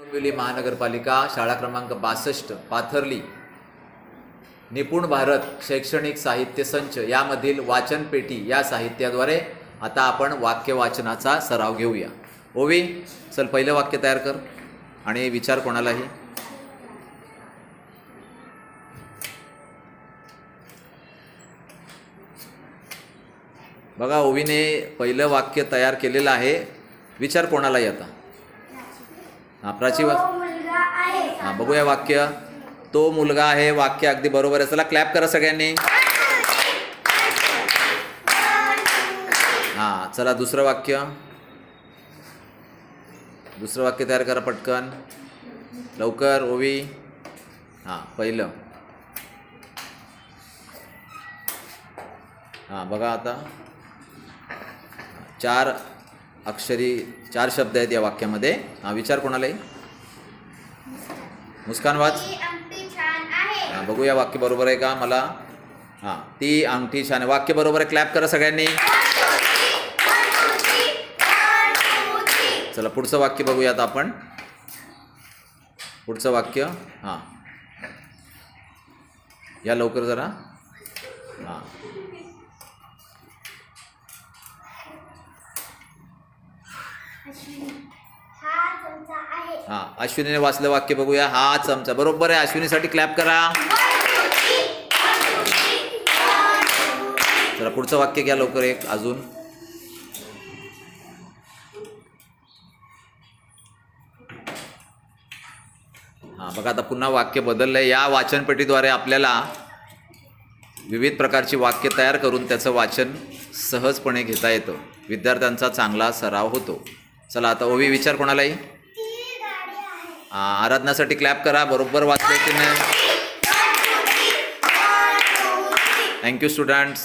डोंबिवली महानगरपालिका शाळा क्रमांक बासष्ट पाथर्ली. निपुण भारत शैक्षणिक साहित्य संच यामधील वाचनपेटी या साहित्याद्वारे आता आपण वाक्य वाचनाचा सराव घेऊया. ओवी चल पहिलं वाक्य तयार कर आणि विचार कोणालाही. बघा ओवीने पहिलं वाक्य तयार केलेलं आहे. विचार कोणालाही आता. हा प्राची वा हा बघूया वाक्य. तो मुलगा आहे वाक्य अगदी बरोबर आहे. चला क्लॅप करा सगळ्यांनी. हा चला दुसरं वाक्य. दुसरं वाक्य तयार करा पटकन. लवकर ओवी. हां पहिलं. हां बघा आता. चार अक्षरी चार शब्द आहेत या वाक्यामध्ये. हां विचार कोणालाही. मुस्कान वाच. हां बघूया वाक्य बरोबर आहे का मला? हां ती अंगठी छान आहे. वाक्य बरोबर आहे. क्लॅप करा सगळ्यांनी. चला पुढचं वाक्य बघूयात आपण. पुढचं वाक्य. हां. या लवकर जरा. हां. हा हां अश्विनीने वाचलं वाक्य बघूया. हा चमचा. बरोबर आहे अश्विनीसाठी क्लॅप करा. चला पुढचं वाक्य घ्या लवकर एक अजून. हां बघा आता पुन्हा वाक्य बदललं आहे या वाचनपेटीद्वारे आपल्याला विविध प्रकारची वाक्य तयार करून त्याचं वाचन सहजपणे घेता येतं. विद्यार्थ्यांचा चांगला सराव होतो. चला आता ओवी विचार कोणालाही? आराधनासाठी क्लॅप करा बरोबर वाचले की नाही थँक्यू स्टुडंट्स